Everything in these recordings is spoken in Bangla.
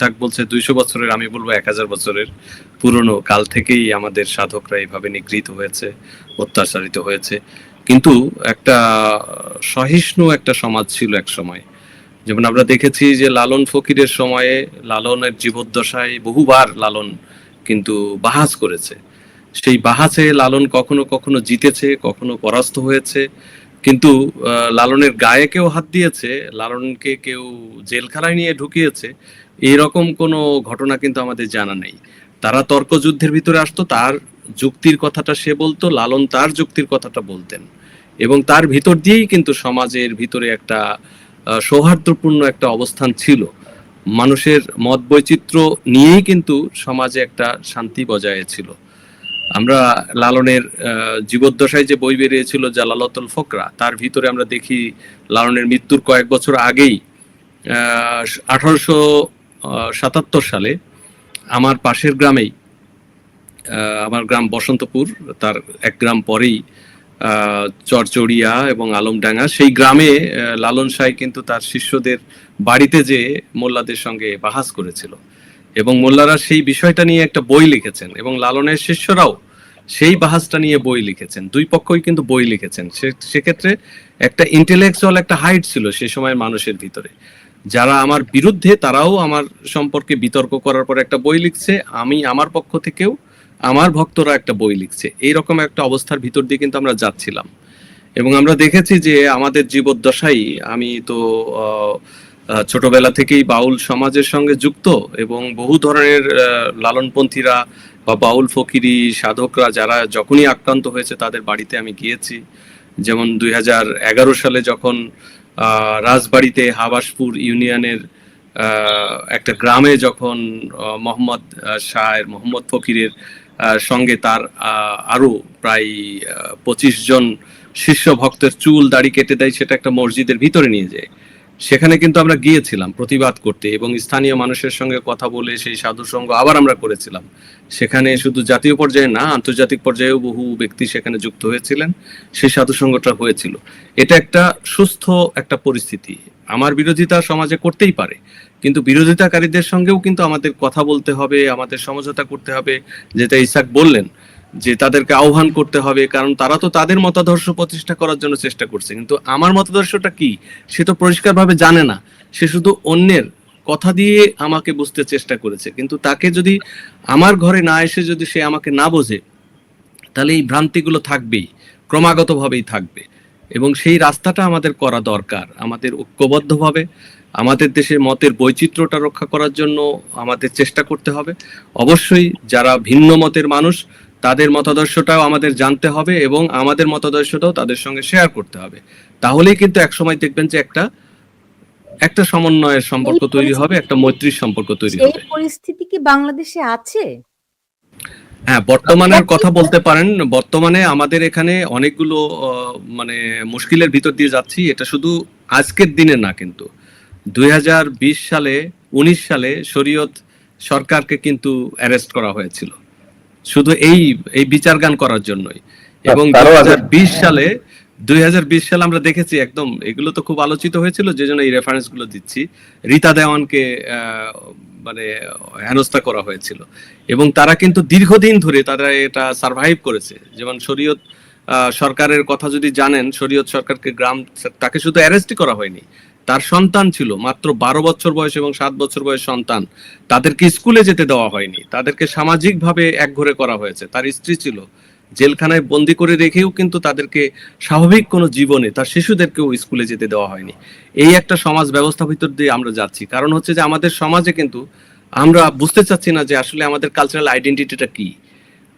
ইসাক বলছে, দুইশো বছরের, আমি বলব এক হাজার বছরের পুরনো কাল থেকেই আমাদের সাধকরা এইভাবে নিগৃহীত হয়েছে, অত্যাচারিত হয়েছে। কিন্তু একটা সহিষ্ণু একটা সমাজ ছিল এক সময়। যেমন আমরা দেখেছি যে লালন ফকিরের সময়ে লালনের জীবদ্দশায় বহুবার লালন কিন্তু বাহাজ করেছে। সেই বাহাসে লালন কখনো কখনো জিতেছে, কখনো পরাস্ত হয়েছে। কিন্তু লালনের গায়ে কেউ হাত দিয়েছে, লালনকে কেউ জেলখানায় নিয়ে ঢুকিয়েছে। এইরকম কোনো ঘটনা কিন্তু আমাদের জানা নেই। তারা তর্কযুদ্ধের ভিতরে আসতো, তার যুক্তির কথাটা সে বলতো, লালন তার যুক্তির কথাটা বলতেন। এবং তার ভিতর দিয়েই কিন্তু সমাজের ভিতরে একটা সৌহার্দ্যপূর্ণ একটা অবস্থান ছিল। মানুষের মত বৈচিত্র্য নিয়েই কিন্তু সমাজে একটা শান্তি বজায় ছিল। আমরা লালনের জীবদ্দশায় যে বই বেরিয়েছিল, জালালতুল ফকরা, তার ভিতরে আমরা দেখি লালনের মৃত্যুর কয়েক বছর আগেই আঠারোশো সাতাত্তর সালে আমার পাশের গ্রামেই আমার গ্রাম বসন্তপুর, তার এক গ্রাম পরেই চরচড়িয়া এবং আলমডাঙ্গা, সেই গ্রামে লালন সাই কিন্তু তার শিষ্যদের বাড়িতে যে মোল্লাদের সঙ্গে বাহাস করেছিল। এবং মোল্লারা সেই বিষয়টা নিয়ে একটা বই লিখেছেন এবং লালনের শিষ্যরাও সেই বাহাসটা নিয়ে বই লিখেছেন। দুই পক্ষই কিন্তু বই লিখেছেন। সেক্ষেত্রে একটা ইন্টেলেকচুয়াল একটা হাইট ছিল সে সময়ের মানুষের ভিতরে। যারা আমার বিরুদ্ধে, তারাও আমার সম্পর্কে বিতর্ক করার পর একটা বই লিখছে। আমি আমার পক্ষ থেকেও আমার ভক্তরা একটা বই লিখছে। এইরকম একটা অবস্থার ভিতর দিয়ে কিন্তু আমরা যাচ্ছিলাম। এবং আমরা দেখেছি যে আমাদের জীবদ্দশাই আমি তো ছোটবেলা থেকেই বাউল সমাজের সঙ্গে যুক্ত এবং বহু ধরনের লালনপন্থীরা বা বাউল ফকিরি, সাধকরা যারা যখনই আক্রান্ত হয়েছে তাদের বাড়িতে আমি গিয়েছি। যেমন দুই সালে যখন রাজবাড়িতে হাবাসপুর ইউনিয়নের একটা গ্রামে যখন মোহাম্মদ শাহের মোহাম্মদ ফকিরের সঙ্গে তার আরও আরও প্রায় পঁচিশ জন শিষ্য ভক্তের চুল দাড়ি কেটে দেয়, সেটা একটা মসজিদের ভিতরে নিয়ে যায়। সেখানে কিন্তু আমরা গিয়েছিলাম প্রতিবাদ করতে এবং স্থানীয় মানুষের সঙ্গে কথা বলে সেই সাধু সঙ্গ আবার আমরা করেছিলাম। সেখানে শুধু জাতীয় পর্যায়ে না, আন্তর্জাতিক পর্যায়েও বহু ব্যক্তি সেখানে যুক্ত হয়েছিলেন। সেই সাধু সঙ্গটা হয়েছিল। এটা একটা সুস্থ একটা পরিস্থিতি। আমার বিরোধিতা সমাজে করতেই পারে, কিন্তু বিরোধিতাকারীদের সঙ্গেও কিন্তু আমাদের কথা বলতে হবে, আমাদের সমঝোতা করতে হবে, যেটা ইসাক বললেন। যে তাদেরকে আহ্বান করতে হবে, কারণ তারা তো তাদের মতাদর্শ প্রতিষ্ঠা করার জন্য চেষ্টা করছে। কিন্তু আমার মতাদর্শটা কি? সে তো পরিষ্কারভাবে জানে না। সে শুধু অন্যের কথা দিয়ে আমাকে বুঝতে চেষ্টা করেছে। কিন্তু তাকে যদি আমার ঘরে না এসে যদি সে আমাকে না বোঝে, তাহলে এই ভ্রান্তিগুলো থাকবেই, ক্রমাগতভাবেই থাকবে। এবং সেই রাস্তাটা আমাদের করা দরকার। আমাদের ঐক্যবদ্ধভাবে, আমাদের দেশে মতের বৈচিত্র্যটা রক্ষা করার জন্য আমাদের চেষ্টা করতে হবে। অবশ্যই যারা ভিন্ন মতের মানুষ তাদের মতাদর্শটাও আমাদের জানতে হবে এবং আমাদের মতাদর্শটাও তাদের সঙ্গে শেয়ার করতে হবে। তাহলেই কিন্তু একসময় দেখবেন যে একটা একটা সমন্বয়ের সম্পর্ক তৈরি হবে একটা মৈত্রীর সম্পর্ক তৈরি হবে। পরিস্থিতি কি বাংলাদেশে আছে? হ্যাঁ বর্তমানের কথা বলতে পারেন বর্তমানে আমাদের এখানে অনেকগুলো মানে মুশকিলের ভিতর দিয়ে যাচ্ছি এটা শুধু আজকের দিনে না কিন্তু। দুই হাজার বিশ সালে উনিশ সালে শরীয়ত সরকারকে কিন্তু অ্যারেস্ট করা হয়েছিল। শুধু এই এই বিচার গান করার জন্যই। এবং দুই সালে দুই সালে আমরা দেখেছি একদম এগুলো তো খুব আলোচিত হয়েছিল যে জন্য এই রেফারেন্সগুলো দিচ্ছি। রীতা দেওয়ানকে মানে হেনস্থা করা হয়েছিল। এবং তারা কিন্তু দীর্ঘদিন ধরে তারা এটা সার্ভাইভ করেছে। যেমন শরীয়ত আহ, সরকারের কথা যদি জানেন শরীয়ত সরকারকে গ্রাম তাকে শুধু অ্যারেস্টই করা হয়নি। তার সন্তান ছিল, মাত্র বারো বছর বয়স এবং সাত বছর বয়স সন্তান। তাদেরকে স্কুলে যেতে দেওয়া হয়নি। তাদেরকে সামাজিকভাবে একঘরে করা হয়েছে। তার স্ত্রী ছিল। জেলখানায় বন্দি করে রেখেও কিন্তু তাদেরকে স্বাভাবিক কোনো জীবনে তার শিশুদেরকেও স্কুলে যেতে দেওয়া হয়নি। এই একটা সমাজ ব্যবস্থা ভিতর দিয়ে আমরা যাচ্ছি। কারণ হচ্ছে যে আমাদের সমাজে কিন্তু আমরা বুঝতে চাচ্ছি না যে আসলে আমাদের কালচারাল আইডেন্টিটিটা কি।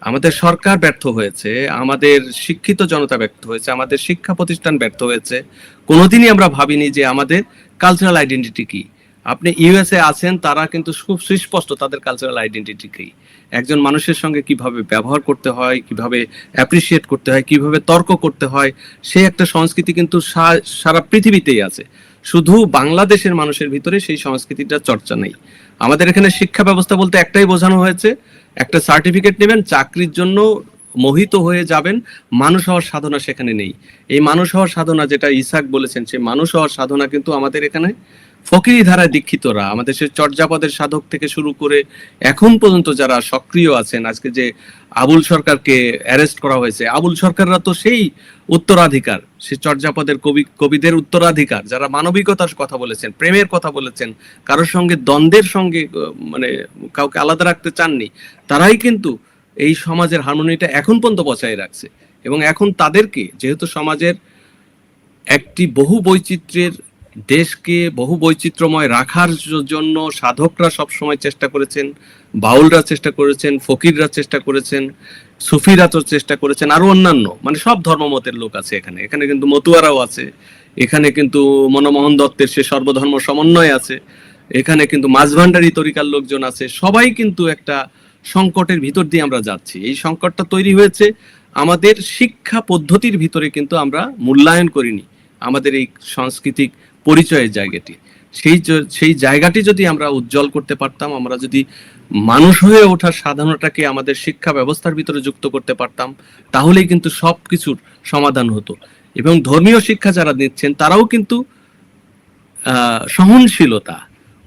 আমাদের সরকার ব্যর্থ হয়েছে, আমাদের শিক্ষিত জনতা ব্যর্থ হয়েছে, আমাদের শিক্ষা প্রতিষ্ঠান ব্যর্থ হয়েছে। কোনোদিনই আমরা ভাবিনি যে আমাদের কালচারাল আইডেন্টিটি কি। আপনি ইউএসএ আছেন, তারা কিন্তু খুব সুস্পষ্ট তাদের কালচারাল আইডেন্টিটি কি। একজন মানুষের সঙ্গে কীভাবে ব্যবহার করতে হয়, কীভাবে অ্যাপ্রিসিয়েট করতে হয়, কীভাবে তর্ক করতে হয় সেই একটা সংস্কৃতি কিন্তু সারা পৃথিবীতেই আছে। শুধু বাংলাদেশের মানুষের ভিতরে সেই সংস্কৃতিটা চর্চা নেই। আমাদের এখানে শিক্ষা ব্যবস্থা বলতে একটাই বোঝানো হয়েছে একটা সার্টিফিকেট নেবেন, চাকরির জন্য মোহিত হয়ে যাবেন, মানুষ হওয়ার সাধনা সেখানে নেই। এই মানুষ হওয়ার সাধনা যেটা ইসাক বলেছেন, সেই মানুষ হওয়ার সাধনা কিন্তু আমাদের এখানে ফকিরি ধারায় দীক্ষিতরা। আমাদের সে চর্যাপদের সাধক থেকে শুরু করে এখন পর্যন্ত যারা সক্রিয় আছেন, আজকে যে আবুল সরকারকে অ্যারেস্ট করা হয়েছে। আবুল সরকাররা তো সেই উত্তরাধিকার সে চর্যাপদের কবি, কবিদের উত্তরাধিকার, যারা মানবিকতার কথা বলেছেন, প্রেমের কথা বলেছেন, কারোর সঙ্গে দ্বন্দ্বের সঙ্গে মানে কাউকে আলাদা রাখতে চাননি, তারাই কিন্তু এই সমাজের হারমোনিটা এখন পর্যন্ত বজায় রাখছে। এবং এখন তাদেরকে, যেহেতু সমাজের একটি বহু বৈচিত্র্যের দেশকে বহু বৈচিত্র্যময় রাখার জন্য সাধকরা সবসময় চেষ্টা করেছেন, বাউলরা চেষ্টা করেছেন, ফকিররা চেষ্টা করেছেন, সুফিরা তো চেষ্টা করেছেন, আরও অন্যান্য মানে সব ধর্মমতের লোক আছে এখানে। এখানে কিন্তু মতুয়ারাও আছে, এখানে কিন্তু মনমোহন দত্তের সে সর্বধর্ম সমন্বয় আছে, এখানে কিন্তু মাঝভান্ডারি তরিকার লোকজন আছে, সবাই কিন্তু একটা সংকটের ভিতর দিয়ে আমরা যাচ্ছি। এই সংকটটা তৈরি হয়েছে, আমাদের শিক্ষা পদ্ধতির ভিতরে কিন্তু আমরা মূল্যায়ন করিনি। আমাদের এই সাংস্কৃতিক পরিচয়ের জায়গাটি। সেই সেই জায়গাটি যদি আমরা উজ্জ্বল করতে পারতাম, আমরা যদি মানুষ হয়ে ওঠার সাধনাটাকে আমাদের শিক্ষা ব্যবস্থার ভিতরে যুক্ত করতে পারতাম, তাহলেই কিন্তু সব কিছুর সমাধান হতো। এবং ধর্মীয় শিক্ষা যারা দিচ্ছেন তারাও কিন্তু সহনশীলতা,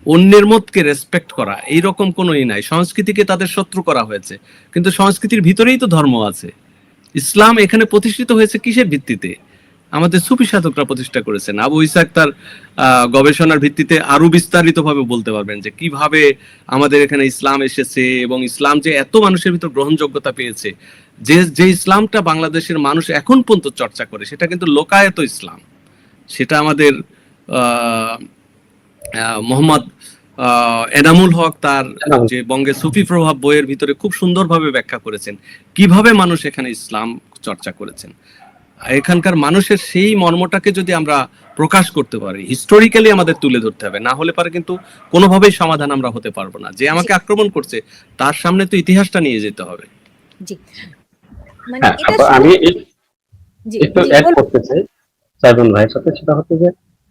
অন্যের মতকে রেসপেক্ট করা এই রকম কোনোই নাই। সংস্কৃতিকে তাদের শত্রু করা হয়েছে। কিন্তু সংস্কৃতির ভিতরেই তো ধর্ম আছে। ইসলাম এখানে প্রতিষ্ঠিত হয়েছে কিসের ভিত্তিতে? আমাদের সুফি সাধকরা প্রতিষ্ঠা করেছেন। আবু ইসাক তার গবেষণার ভিত্তিতে আরও বিস্তারিত ভাবে বলতে পারবেন যে কীভাবে আমাদের এখানে ইসলাম এসেছে এবং ইসলাম যে এত মানুষের ভিতর গ্রহণযোগ্যতা পেয়েছে যে যে ইসলামটা বাংলাদেশের মানুষ এখন পর্যন্ত চর্চা করে সেটা কিন্তু লোকায়ত ইসলাম। সেটা আমাদের মোহাম্মদ আহ, এনামুল হক তার যে বঙ্গে সুফি প্রভাব বইয়ের ভিতরে খুব সুন্দরভাবে ব্যাখ্যা করেছেন কীভাবে মানুষ এখানে ইসলাম চর্চা করেছেন। এখানকার মানুষের সেই মর্মটাকে যদি আমরা প্রকাশ করতে পারি হিস্টোরিক্যালি আমাদের তুলে ধরতে হবে না হলে পারে কিন্তু কোনোভাবেই সমাধান আমরা হতে পারব না। যে আমাকে আক্রমণ করছে তার সামনে তো ইতিহাসটা নিয়ে যেতে হবে। জি। মানে হ্যাঁ এটা আমি একটু অ্যাড করতে চাই সাইবন ভাইয়ের সাথে সেটা হচ্ছে যে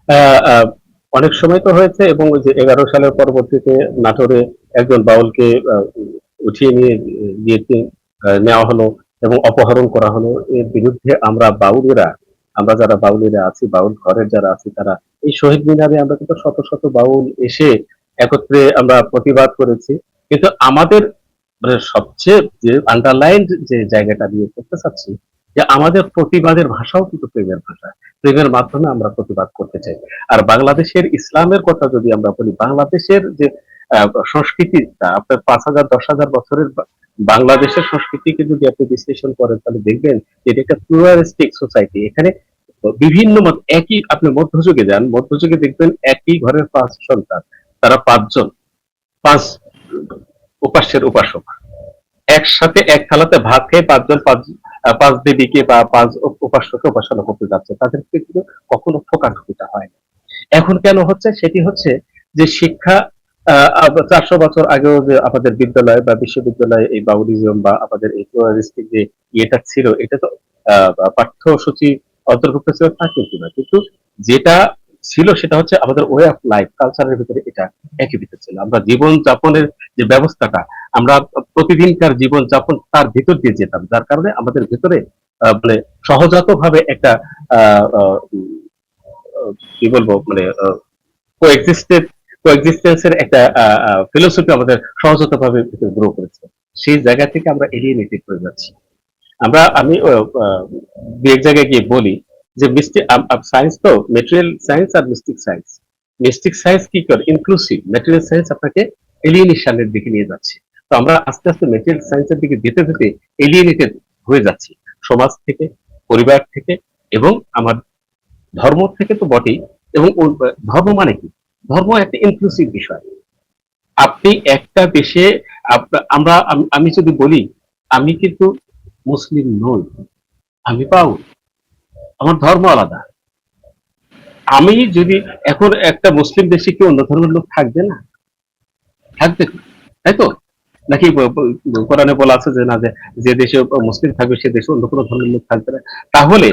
আহ, আহ, অনেক সময় তো হয়েছে এবং ওই যে এগারো সালের পরবর্তীতে নাটোরে একজন বাউলকে আহ, উঠিয়ে নিয়ে বিয়েতে নেওয়া হলো। এবং অপহরণ করা হলো। এর বিরুদ্ধে আমরা বাউলেরা, আমরা যারা বাউলেরা আছি, বাউল ঘরের যারা আছি, তারা এই শহীদ মিনারে আমরা কিন্তু শত শত বাউল এসে একত্রে আমরা প্রতিবাদ করেছি। কিন্তু আমাদের মানে সবচেয়ে যে আন্ডারলাইন যে জায়গাটা দিয়ে করতে চাচ্ছি, যে আমাদের প্রতিবাদের ভাষাও কিন্তু প্রেমের ভাষা। প্রেমের মাধ্যমে আমরা প্রতিবাদ করতে চাই। আর বাংলাদেশের ইসলামের কথা যদি আমরা বলি, বাংলাদেশের যে আহ, সংস্কৃতিটা আপনার পাঁচ হাজার দশ হাজার বছরের বাংলাদেশের সংস্কৃতিকে যদি আপনি বিশ্লেষণ করেন তাহলে দেখবেন যে এটা একটা প্লুরালিস্টিক সোসাইটি এখানে বিভিন্ন মত একই আপনি মধ্যযুগে যান মধ্যযুগে দেখবেন একই ঘরের পাঁচ সন্তান তারা পাঁচজন পাঁচ উপাস্যের উপাসক। একসাথে এক থালাতে ভাত খেয়ে পাঁচজন পাঁচ পাঁচ দেবীকে বা পাঁচ উপাস্যকে উপাসনা করতে যাচ্ছে। তাদেরকে কিন্তু কখনো ঠোকাঠুকিটা হয় এখন কেন হচ্ছে? সেটি হচ্ছে যে শিক্ষা চারশো বছর আগেও যে আমাদের বিদ্যালয় বা বিশ্ববিদ্যালয়ে এই বাউলিজম বা আমাদের এই প্লুরালিস্টিক যে ইয়েটা ছিল, এটা তো পাঠ্যসূচি অন্তর্ভুক্ত ছিল তা কিন্তু কিন্তু যেটা ছিল সেটা হচ্ছে আমাদের ওয়ে অফ লাইফ কালচারের ভিতরে এটা একীভূত ছিল। আমরা জীবন যাপনের যে ব্যবস্থাটা, আমরা প্রতিদিনকার জীবন যাপন তার ভিতর দিয়ে যেতাম। যার কারণে আমাদের ভিতরে মানে সহজাত ভাবে একটা কি বলব মানে কোএক্সিস্টেড কোএক্সিস্টেন্সের একটা ফিলোসফি আমাদের সহজাত ভাবে গ্রো করেছে। সেই জায়গা থেকে আমরা এলিয়েনেটেড হয়ে যাচ্ছি। আমরা, আমি দু এক জায়গায় গিয়ে বলি যে মিস্টিক সায়েন্স তো মেটেরিয়াল সায়েন্স আর মিস্টিক সায়েন্স মিস্টিক সায়েন্স কি করে? ইনক্লুসিভ মেটেরিয়াল সায়েন্স আপনাকে এলিয়েনেশনের দিকে নিয়ে যাচ্ছে। তো আমরা আস্তে আস্তে মেটেরিয়াল সায়েন্সের দিকে যেতে যেতে এলিয়েনেটেড হয়ে যাচ্ছি। সমাজ থেকে, পরিবার থেকে এবং আমার ধর্ম থেকে তো বটেই এবং ধর্ম মানে কি? ধর্ম একটা ইনক্লুসিভ বিষয়। আপনি একটা দেশে আমরা, আমি যদি বলি, আমি কিন্তু মুসলিম নই, আমি পাও আমার ধর্ম আলাদা। আমি যদি এখন একটা মুসলিম দেশে কি অন্য ধর্মের লোক থাকবে না? থাকবে তাই তো? নাকি কোরআনে বলা আছে যে না যে দেশে মুসলিম থাকবে, সে দেশে অন্য কোনো ধর্মের লোক থাকবে না। তাহলে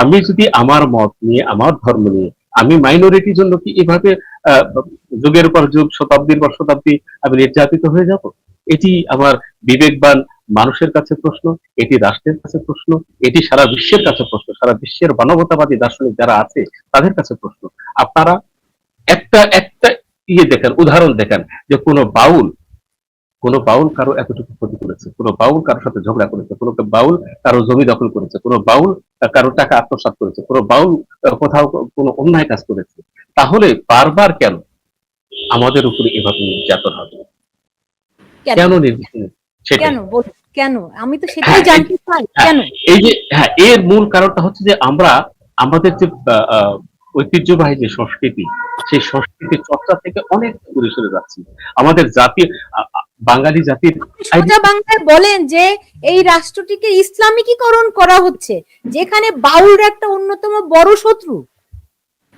আমি যদি আমার মত নিয়ে, আমার ধর্ম নিয়ে আমি মাইনরিটির জন্য কি এভাবে যুগের পর যুগ, শতাব্দীর পর শতাব্দী আমি নির্যাতিত হয়ে যাব? এটি আমার বিবেকবান মানুষের কাছে প্রশ্ন, এটি রাষ্ট্রের কাছে প্রশ্ন, এটি সারা বিশ্বের কাছে প্রশ্ন, সারা বিশ্বের মানবতাবাদী দার্শনিক যারা আছে, তাদের কাছে প্রশ্ন। আপনারা একটা একটা ইয়ে দেখেন, উদাহরণ দেখেন যে কোনো বাউল কোনো বাউল কারও এতটুকু ক্ষতি করেছে কোনো বাউল কারোর সাথে ঝগড়া করেছে কোনো বাউল কারও জমি দখল করেছে কোনো বাউল কারও টাকা আত্মসাৎ করেছে কোনো বাউল কোথাও কোনো অন্যায় কাজ করেছে তাহলে বারবার কেন আমাদের উপরে এভাবে নির্যাতন হবে? কেন? নির্যাতন? কেন? কেন? আমি তো সেটাই হ্যাঁ, এই- জানতে চাই হ্যাঁ, কেন? এই যে হ্যাঁ এর মূল কারণটা হচ্ছে যে আমরা আমাদের যে ঐতিহ্যবাহী যে সংস্কৃতি সেই সংস্কৃতির চর্চা থেকে অনেক দূরে সরে যাচ্ছি। আমাদের জাতি আ- আ- বাঙালি জাতির সোজা বাংলায় বলেন যে এই রাষ্ট্রটিকে ইসলামিকীকরণ করা হচ্ছে যেখানে বাউল একটা অন্যতম বড় শত্রু।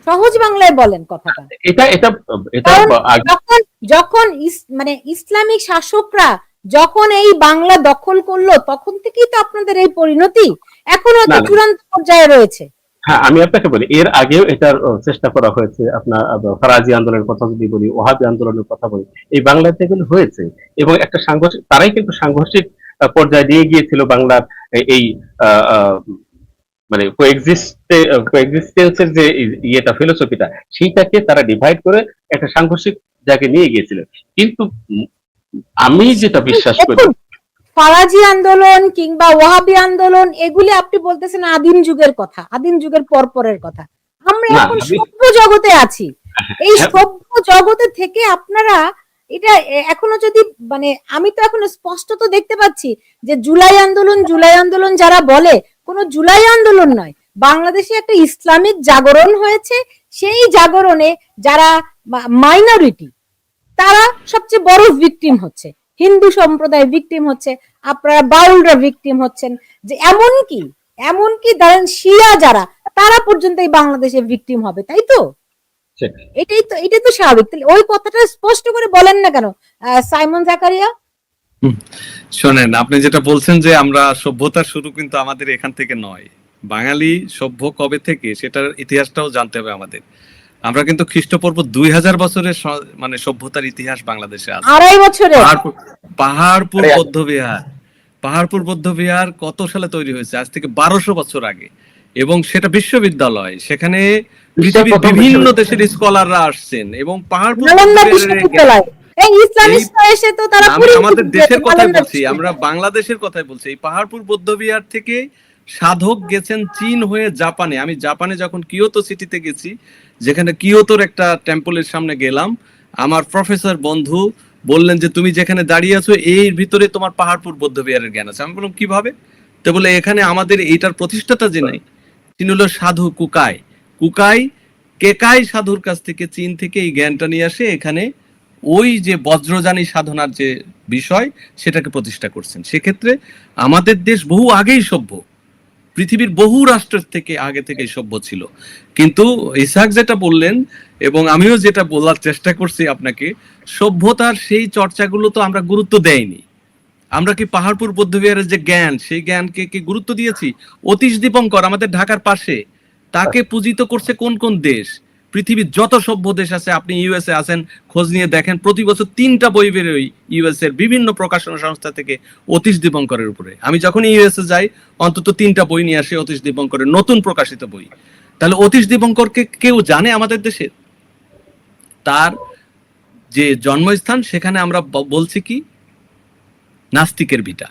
সহজ বাংলায় বলেন কথাটা। এটা এটা এটা কারণ যখন যখন মানে ইসলামিক শাসকরা যখন এই বাংলা দখল করল তখন থেকেই তো আপনাদের এই পরিণতি। এখনও। চূড়ান্ত পর্যায়ে রয়েছে। হ্যাঁ আমি আপনাকে বলি, এর আগেও এটার চেষ্টা করা হয়েছে, আপনার ফারাজি আন্দোলনের কথা যদি বলি ওহাবি আন্দোলনের কথা বলি, এই বাংলাতে কিন্তু হয়েছে। এবং একটা সাংঘর্ষিক, তারাই কিন্তু সাংঘর্ষিক পর্যায়ে নিয়ে গিয়েছিল বাংলার এই মানে কোএক্সিস্টেন্সের যে ইয়েটা ফিলোসফিটা সেইটাকে তারা ডিভাইড করে একটা সাংঘর্ষিক জায়গায় নিয়ে গিয়েছিল। কিন্তু আমি যেটা বিশ্বাস করি ফারাজি আন্দোলন কিংবা ওয়াহাবি আন্দোলন এগুলি আপনি বলতেছেন আদিম যুগের কথা আদিম যুগের পরপরের কথা। আমরা এখন সভ্য জগতে আছি। এই হ্যাঁ। সভ্য জগতে থেকে আপনারা এটা এখনও যদি মানে আমি তো এখনও স্পষ্ট তো দেখতে পাচ্ছি যে জুলাই আন্দোলন জুলাই আন্দোলন যারা বলে কোনো জুলাই আন্দোলন নয়। বাংলাদেশে একটা ইসলামিক জাগরণ হয়েছে। সেই জাগরণে যারা মাইনরিটি তারা সবচেয়ে বড় ভিকটিম হচ্ছে। হিন্দু সম্প্রদায় ভিকটিম হচ্ছে আপনারা বাউলরা ভিকটিম হচ্ছেন। যে এমন কি এমন কি ধরেন শিয়া যারা তারা পর্যন্ত এই বাংলাদেশে ভিকটিম হবে তাই তো? এটাই তো এটাই তো স্বাভাবিক। তাহলে ওই কথাটা স্পষ্ট করে বলেন না কেন? আহ, সাইমন জাকারিয়া? শোনেন আপনি যেটা বলছেন যে আমরা সভ্যতার শুরু কিন্তু আমাদের এখান থেকে নয়। বাঙালি সভ্য কবে থেকে সেটার ইতিহাসটাও জানতে হবে আমাদের। আমরা কিন্তু খ্রিস্টপূর্ব দুই হাজার বছরের মানে সভ্যতার ইতিহাস বাংলাদেশে আছে। আড়াই বছরে পাহাড়পুর বৌদ্ধ বিহার। পাহাড়পুর বৌদ্ধ বিহার কত সালে তৈরি হয়েছে? আজ থেকে বারোশো বছর আগে। এবং সেটা বিশ্ববিদ্যালয়। সেখানে পৃথিবীর বিভিন্ন দেশের স্কলাররা আসছেন এবং পাহাড়পুর আমাদের দেশের কথাই বলছি আমরা বাংলাদেশের কথাই বলছি। এই পাহাড়পুর বৌদ্ধ বিহার থেকে সাধক গেছেন চীন হয়ে জাপানে। আমি জাপানে যখন কিয়োতো সিটিতে গেছি যেখানে কিয়োতোর একটা টেম্পলের সামনে গেলাম, আমার প্রফেসর বন্ধু বললেন যে, তুমি যেখানে দাঁড়িয়ে আছো, এর ভিতরে তোমার পাহাড়পুর বৌদ্ধ বিহারের জ্ঞান আছে। আমি বললাম, কীভাবে? তো বলে, এখানে আমাদের এইটার প্রতিষ্ঠাতা যে নাই, তিনি হলো সাধু কুকাই। কুকাই, কেকাই সাধুর কাছ থেকে, চীন থেকে এই জ্ঞানটা নিয়ে আসে। এখানে ওই যে বজ্রযানী সাধনার যে বিষয়, সেটাকে প্রতিষ্ঠা করছেন। সেক্ষেত্রে আমাদের দেশ বহু আগেই সভ্য। পৃথিবীর বহু রাষ্ট্রের থেকে আগে থেকে সভ্য ছিল। কিন্তু ইসাক যেটা বললেন এবং আমিও যেটা বলার চেষ্টা করছি আপনাকে, সভ্যতার সেই চর্চাগুলো তো আমরা গুরুত্ব দেয়নি আমরা কি পাহাড়পুর বৌদ্ধবিহারের যে জ্ঞান, সেই জ্ঞানকে কি গুরুত্ব দিয়েছি? অতীশ দীপঙ্কর আমাদের ঢাকার পাশে, তাকে পূজিত করছে কোন কোন দেশ? পৃথিবীর যত সভ্য দেশ আছে, আপনি ইউএসএ আছেন, খোঁজ নিয়ে দেখেন, প্রতি বছর তিনটা বই বেরোয় ইউএস এর বিভিন্ন প্রকাশনা সংস্থা থেকে অতীশ দীপঙ্করের উপরে। আমি যখন ইউএসএ যাই, অন্তত তিনটা বই নিয়ে আসি অতীশ দীপঙ্করের নতুন প্রকাশিত বই। তাহলে অতীশ দীপঙ্করকে কেউ জানে আমাদের দেশে তার যে জন্মস্থান, সেখানে আমরা বলছি কি? নাস্তিকের বিটা।